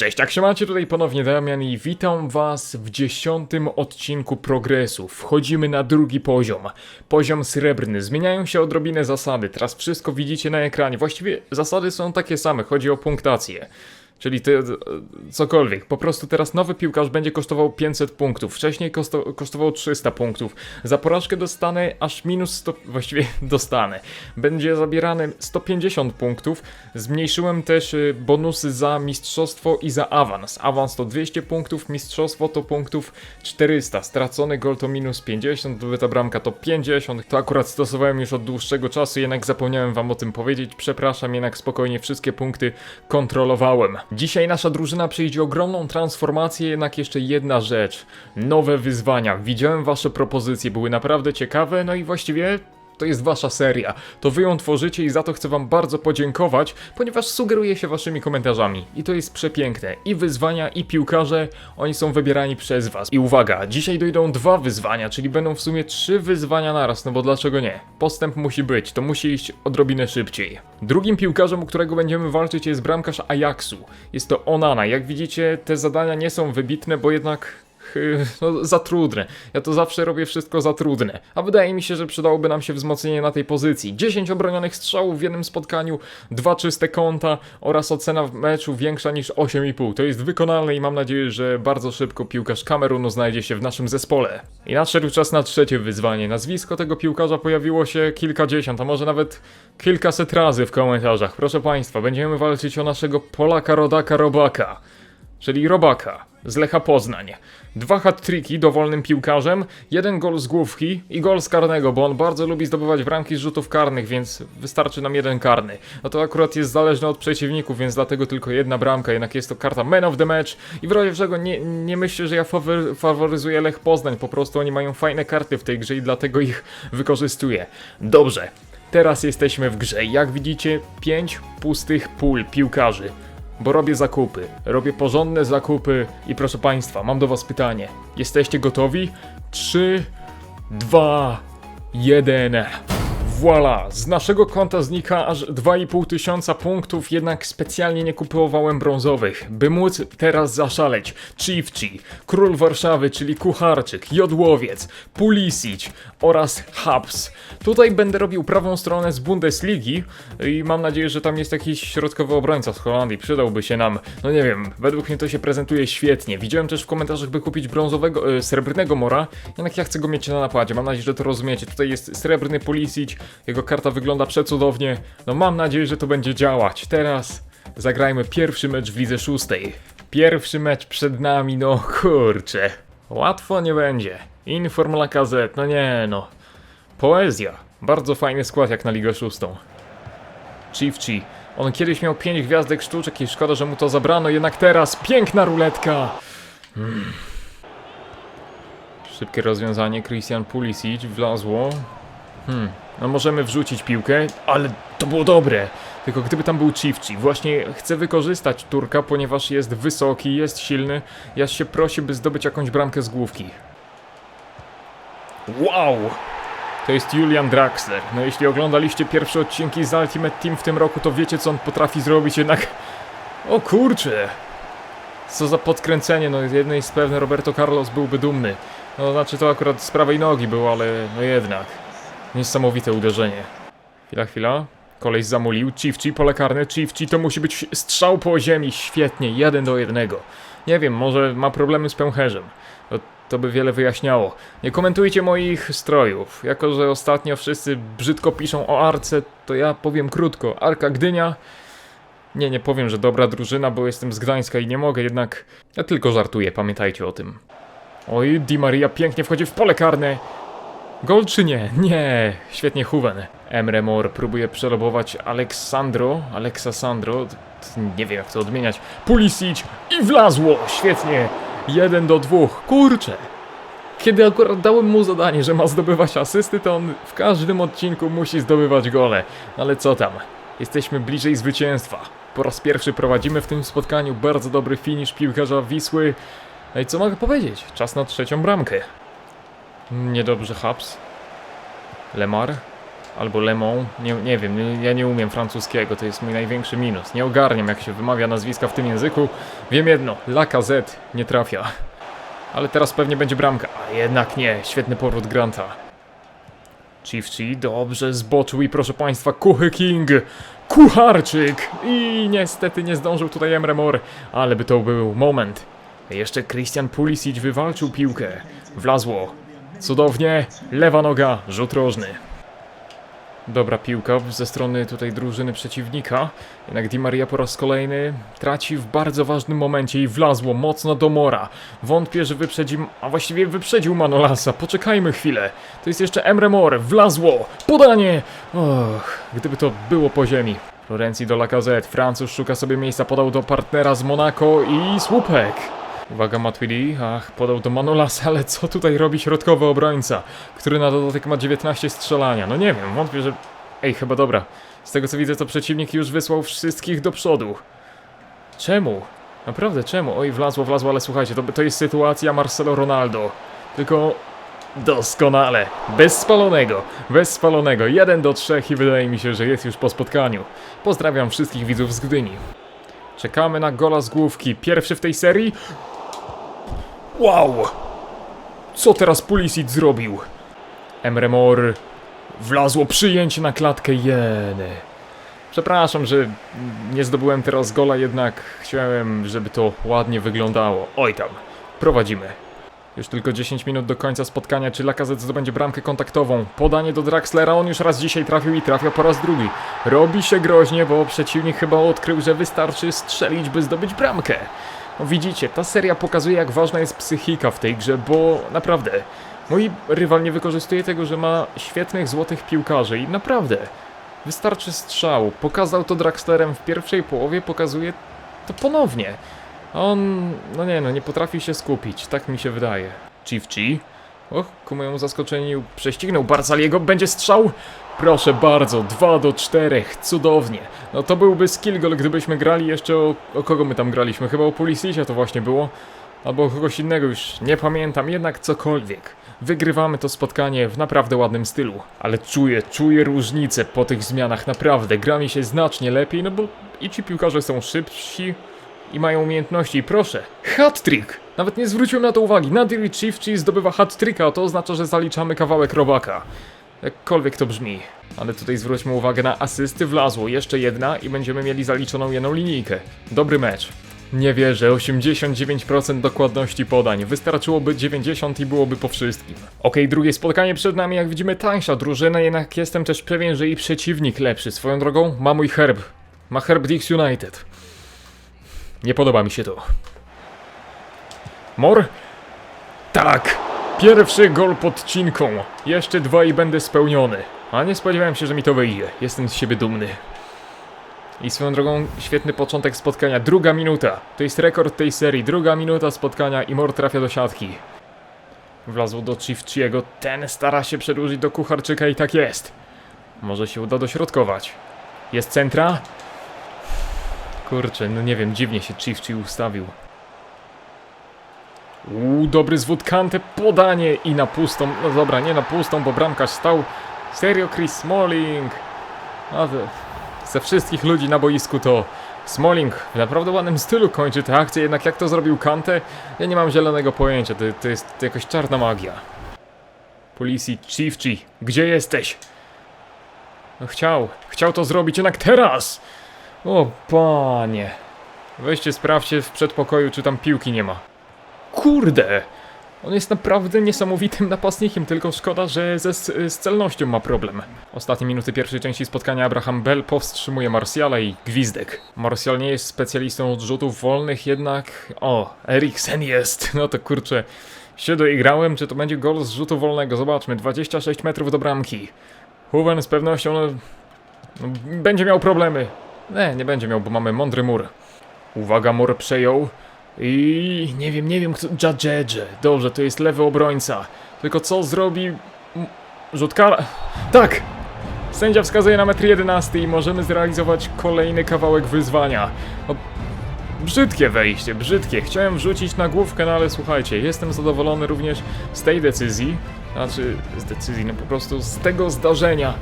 Cześć, jak się macie? Tutaj ponownie Damian i witam was w dziesiątym odcinku Progresu. Wchodzimy na drugi poziom. Poziom srebrny. Zmieniają się odrobinę zasady. Teraz wszystko widzicie na ekranie. Właściwie zasady są takie same. Chodzi o punktację. Czyli ty, e, cokolwiek. Po prostu teraz nowy piłkarz będzie kosztował 500 punktów. Wcześniej kosto, kosztował 300 punktów. Za porażkę dostanę aż minus 100, właściwie dostanę. Będzie zabierane 150 punktów. Zmniejszyłem też y, bonusy za mistrzostwo i za awans. Awans to 200 punktów, mistrzostwo to punktów 400. Stracony gol to minus 50, zdobyta bramka to 50. To akurat stosowałem już od dłuższego czasu, jednak zapomniałem wam o tym powiedzieć. Przepraszam, jednak spokojnie wszystkie punkty kontrolowałem. Dzisiaj nasza drużyna przejdzie ogromną transformację, jednak jeszcze jedna rzecz. Nowe wyzwania. Widziałem wasze propozycje, były naprawdę ciekawe, no i właściwie to jest wasza seria. To wy ją tworzycie i za to chcę wam bardzo podziękować, ponieważ sugeruję się waszymi komentarzami. I to jest przepiękne. I wyzwania, i piłkarze, oni są wybierani przez was. I uwaga, dzisiaj dojdą dwa wyzwania, czyli będą w sumie trzy wyzwania naraz, no bo dlaczego nie? Postęp musi być, to musi iść odrobinę szybciej. Drugim piłkarzem, u którego będziemy walczyć jest bramkarz Ajaxu. Jest to Onana. Jak widzicie, te zadania nie są wybitne, bo jednak no, za trudne. Ja to zawsze robię wszystko za trudne. A wydaje mi się, że przydałoby nam się wzmocnienie na tej pozycji. 10 obronionych strzałów w jednym spotkaniu, dwa czyste kąta oraz ocena w meczu większa niż 8,5. To jest wykonalne i mam nadzieję, że bardzo szybko piłkarz Kamerunu znajdzie się w naszym zespole. I nadszedł czas na trzecie wyzwanie. Nazwisko tego piłkarza pojawiło się kilkadziesiąt, a może nawet kilkaset razy w komentarzach. Proszę Państwa, będziemy walczyć o naszego Polaka Rodaka Robaka czyli Robaka z Lecha Poznań. Dwa hat-triki dowolnym piłkarzem, jeden gol z główki i gol z karnego, bo on bardzo lubi zdobywać bramki z rzutów karnych, więc wystarczy nam jeden karny. No to akurat jest zależne od przeciwników, więc dlatego tylko jedna bramka, jednak jest to karta man of the match i w razie czego nie, nie myślę, że ja fawory, faworyzuję Lech Poznań, po prostu oni mają fajne karty w tej grze i dlatego ich wykorzystuję. Dobrze. Teraz jesteśmy w grze. Jak widzicie, pięć pustych pól piłkarzy bo robię zakupy. Robię porządne zakupy i proszę Państwa, mam do Was pytanie. Jesteście gotowi? 3, 2, 1. Voila! Z naszego konta znika aż 2,5 tysiąca punktów, jednak specjalnie nie kupowałem brązowych, by móc teraz zaszaleć. Chiefci, Król Warszawy, czyli Kucharczyk, Jodłowiec, Pulisic oraz Habs. Tutaj będę robił prawą stronę z Bundesligi i mam nadzieję, że tam jest jakiś środkowy obrońca z Holandii, przydałby się nam. No nie wiem, według mnie to się prezentuje świetnie. Widziałem też w komentarzach, by kupić brązowego, e, srebrnego Mora, jednak ja chcę go mieć na napadzie. Mam nadzieję, że to rozumiecie. Tutaj jest srebrny Pulisic, jego karta wygląda przecudownie. No mam nadzieję, że to będzie działać. Teraz zagrajmy pierwszy mecz w lidze szóstej. Pierwszy mecz przed nami, no kurczę. Łatwo nie będzie. Inform Lacazette, no nie no. Poezja. Bardzo fajny skład jak na ligę szóstą. Chiefci. On kiedyś miał 5 gwiazdek sztuczek i szkoda, że mu to zabrano, jednak teraz piękna ruletka. Hmm. Szybkie rozwiązanie, Christian Pulisic wlazło. Hmm, no możemy wrzucić piłkę, ale to było dobre. Tylko gdyby tam był Chiefci, właśnie chcę wykorzystać Turka, ponieważ jest wysoki, jest silny. Ja się prosi, by zdobyć jakąś bramkę z główki. Wow! To jest Julian Draxler. No jeśli oglądaliście pierwsze odcinki z Ultimate Team w tym roku, to wiecie co on potrafi zrobić, jednak... O kurcze! Co za podkręcenie, no jednej jest pewne, Roberto Carlos byłby dumny. No znaczy to akurat z prawej nogi było, ale no jednak. Niesamowite uderzenie. Chwila, chwila. Koleś zamulił. Chiefci, pole karne. Chiefci, to musi być strzał po ziemi. Świetnie, jeden do jednego. Nie wiem, może ma problemy z pęcherzem. To, to by wiele wyjaśniało. Nie komentujcie moich strojów. Jako, że ostatnio wszyscy brzydko piszą o Arce, to ja powiem krótko. Arka Gdynia... Nie, nie powiem, że dobra drużyna, bo jestem z Gdańska i nie mogę, jednak... Ja tylko żartuję, pamiętajcie o tym. Oj, Di Maria pięknie wchodzi w pole karne. Gol czy nie? Nie, świetnie Huwen. Emre Mor próbuje przelobować Aleksandro, Aleksa Sandro, nie wiem jak to odmieniać. Pulisic i wlazło, świetnie. Jeden do dwóch, kurczę. Kiedy akurat dałem mu zadanie, że ma zdobywać asysty, to on w każdym odcinku musi zdobywać gole. Ale co tam, jesteśmy bliżej zwycięstwa. Po raz pierwszy prowadzimy w tym spotkaniu bardzo dobry finisz piłkarza Wisły. No i co mogę powiedzieć? Czas na trzecią bramkę. Niedobrze Habs. Lemar. Albo Lemon, nie, nie wiem, nie, ja nie umiem francuskiego, to jest mój największy minus. Nie ogarniam jak się wymawia nazwiska w tym języku. Wiem jedno, Lacazette nie trafia. Ale teraz pewnie będzie bramka. A jednak nie, świetny powrót Granta. Chiefci dobrze zboczył i proszę państwa, Kuchy King, Kucharczyk i niestety nie zdążył tutaj Emre Mor, ale by to był moment. Jeszcze Christian Pulisic wywalczył piłkę, wlazło, cudownie, lewa noga, rzut rożny. Dobra piłka ze strony tutaj drużyny przeciwnika. Jednak Di Maria po raz kolejny traci w bardzo ważnym momencie i wlazło mocno do Mora. Wątpię, że wyprzedzi, a właściwie wyprzedził Manolasa. Poczekajmy chwilę. To jest jeszcze Emre Mor. Wlazło! Podanie! Och, gdyby to było po ziemi. Florencji do Lacazette. Francuz szuka sobie miejsca, podał do partnera z Monako i słupek. Uwaga Matuidi, ach, podał do Manolasa, ale co tutaj robi środkowy obrońca, który na dodatek ma 19 strzelania? No nie wiem, wątpię, że... Ej, chyba dobra. Z tego co widzę, to przeciwnik już wysłał wszystkich do przodu. Czemu? Naprawdę, czemu? Oj, wlazło, wlazło, ale słuchajcie, to, to jest sytuacja Marcelo Ronaldo. Tylko doskonale. Bez spalonego. Bez spalonego. 1 do 3 i wydaje mi się, że jest już po spotkaniu. Pozdrawiam wszystkich widzów z Gdyni. Czekamy na gola z główki. Pierwszy w tej serii. Wow! Co teraz Pulisic zrobił? Emre Mor wlazło przyjęcie na klatkę jeny. Przepraszam, że nie zdobyłem teraz gola, jednak chciałem, żeby to ładnie wyglądało. Oj tam, prowadzimy. Już tylko 10 minut do końca spotkania, czy Lacazette zdobędzie bramkę kontaktową. Podanie do Draxlera, on już raz dzisiaj trafił i trafia po raz drugi. Robi się groźnie, bo przeciwnik chyba odkrył, że wystarczy strzelić, by zdobyć bramkę. No widzicie, ta seria pokazuje, jak ważna jest psychika w tej grze, bo naprawdę, mój rywal nie wykorzystuje tego, że ma świetnych, złotych piłkarzy i naprawdę, wystarczy strzał. Pokazał to Draxlerem w pierwszej połowie, pokazuje to ponownie. A on, no nie no, nie potrafi się skupić, tak mi się wydaje. Chiefci? Och, ku mojemu zaskoczeniu prześcignął Barzaliego, będzie strzał? Proszę bardzo, 2 do 4, cudownie. No to byłby skill goal, gdybyśmy grali jeszcze o, o kogo my tam graliśmy, chyba o Pulisicia to właśnie było. Albo o kogoś innego już, nie pamiętam, jednak cokolwiek. Wygrywamy to spotkanie w naprawdę ładnym stylu. Ale czuję, czuję różnicę po tych zmianach, naprawdę. Gra mi się znacznie lepiej, no bo i ci piłkarze są szybsi, i mają umiejętności. Proszę, hat-trick! Nawet nie zwróciłem na to uwagi. Nadir Chiefchi zdobywa hat-tricka, a to oznacza, że zaliczamy kawałek robaka. Jakkolwiek to brzmi. Ale tutaj zwróćmy uwagę na asysty. Wlazło jeszcze jedna i będziemy mieli zaliczoną jedną linijkę. Dobry mecz. Nie wierzę, 89% dokładności podań. Wystarczyłoby 90 i byłoby po wszystkim. Okej, drugie spotkanie przed nami, jak widzimy tańsza drużyna, jednak jestem też pewien, że i przeciwnik lepszy. Swoją drogą ma mój herb. Ma herb Dix United. Nie podoba mi się to. Mor? Tak! Pierwszy gol pod cinką. Jeszcze dwa i będę spełniony. A nie spodziewałem się, że mi to wyjdzie. Jestem z siebie dumny. I swoją drogą, świetny początek spotkania. Druga minuta. To jest rekord tej serii. Druga minuta spotkania i Mor trafia do siatki. Wlazł do Chiefchiego. Ten stara się przedłużyć do Kucharczyka i tak jest. Może się uda dośrodkować. Jest centra? Kurczę, no nie wiem, dziwnie się Chiefchi ustawił. Uuu, dobry zwód Kante, podanie i na pustą, no dobra, nie na pustą, bo bramkarz stał. Serio, Chris Smalling. To, ze wszystkich ludzi na boisku to Smalling w naprawdę ładnym stylu kończy tę akcję, jednak jak to zrobił Kante, ja nie mam zielonego pojęcia, to, to jest jakaś czarna magia. Policji Chiefchi, gdzie jesteś? No chciał, chciał to zrobić, jednak teraz! O panie. Weźcie sprawdźcie w przedpokoju, czy tam piłki nie ma. Kurde! On jest naprawdę niesamowitym napastnikiem, tylko szkoda, że ze, z celnością ma problem. Ostatnie minuty pierwszej części spotkania Abraham Bell powstrzymuje Martiala i gwizdek. Martial nie jest specjalistą od rzutów wolnych, jednak... O, Eriksen jest! No to kurczę, się doigrałem, czy to będzie gol z rzutu wolnego. Zobaczmy, 26 metrów do bramki. Huwen z pewnością no, no, będzie miał problemy. Nie, nie będzie miał, bo mamy mądry mur. Uwaga, mur przejął. I nie wiem, nie wiem kto... Jadjedże. Dobrze, to jest lewy obrońca. Tylko co zrobi... M- Rzut kara... Tak! Sędzia wskazuje na metr 11 i możemy zrealizować kolejny kawałek wyzwania. Brzydkie wejście, brzydkie. Chciałem wrzucić na główkę, no ale słuchajcie, jestem zadowolony również z tej decyzji. Znaczy, z decyzji, no po prostu z tego zdarzenia.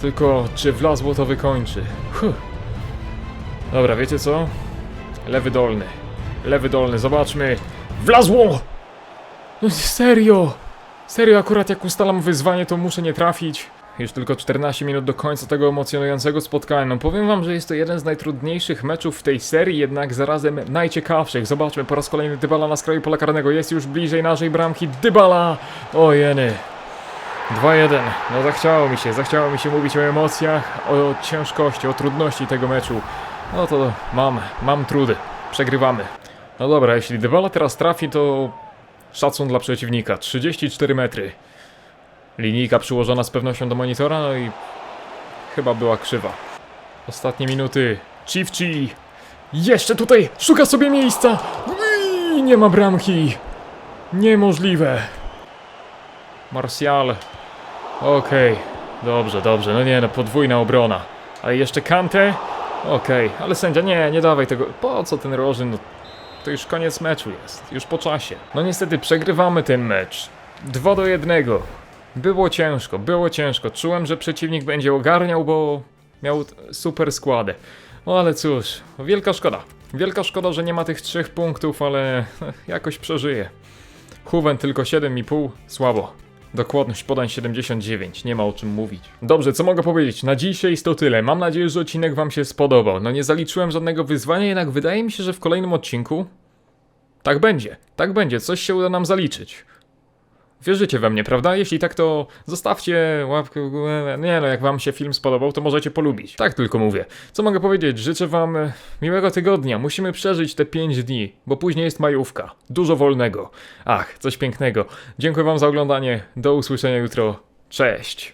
Tylko czy wlazło to wykończy? Huh. Dobra, wiecie co? Lewy dolny. Lewy dolny, zobaczmy. Wlazło! No serio! Serio, akurat jak ustalam wyzwanie, to muszę nie trafić. Już tylko 14 minut do końca tego emocjonującego spotkania. No powiem wam, że jest to jeden z najtrudniejszych meczów w tej serii, jednak zarazem najciekawszych. Zobaczmy, po raz kolejny Dybala na skraju pola karnego. Jest już bliżej naszej bramki. Dybala! O jeny. 2-1. No zachciało mi się, zachciało mi się mówić o emocjach, o ciężkości, o trudności tego meczu. No to mam, mam trudy. Przegrywamy. No dobra, jeśli Dybala teraz trafi, to szacun dla przeciwnika. 34 metry. Linijka przyłożona z pewnością do monitora, no i chyba była krzywa. Ostatnie minuty. Chivchi! Jeszcze tutaj! Szuka sobie miejsca! Ui, nie ma bramki! Niemożliwe! Martial. Okej, dobrze, dobrze. No nie, no podwójna obrona. Ale jeszcze Kante? Okej, ale sędzia, nie, nie dawaj tego. Po co ten rożyn? No, to już koniec meczu jest, już po czasie. No niestety przegrywamy ten mecz. 2 do 1. Było ciężko, było ciężko. Czułem, że przeciwnik będzie ogarniał, bo miał super składę. No ale cóż, wielka szkoda. Wielka szkoda, że nie ma tych trzech punktów, ale jakoś przeżyje. Huwen tylko 7,5, słabo. Dokładność podań 79, nie ma o czym mówić. Dobrze, co mogę powiedzieć? Na dzisiaj jest to tyle. Mam nadzieję, że odcinek Wam się spodobał. No nie zaliczyłem żadnego wyzwania, jednak wydaje mi się, że w kolejnym odcinku tak będzie. Tak będzie, coś się uda nam zaliczyć. Wierzycie we mnie, prawda? Jeśli tak, to zostawcie łapkę w górę. Nie no, jak wam się film spodobał, to możecie polubić. Tak tylko mówię. Co mogę powiedzieć? Życzę wam e, miłego tygodnia. Musimy przeżyć te 5 dni, bo później jest majówka. Dużo wolnego. Ach, coś pięknego. Dziękuję wam za oglądanie. Do usłyszenia jutro. Cześć.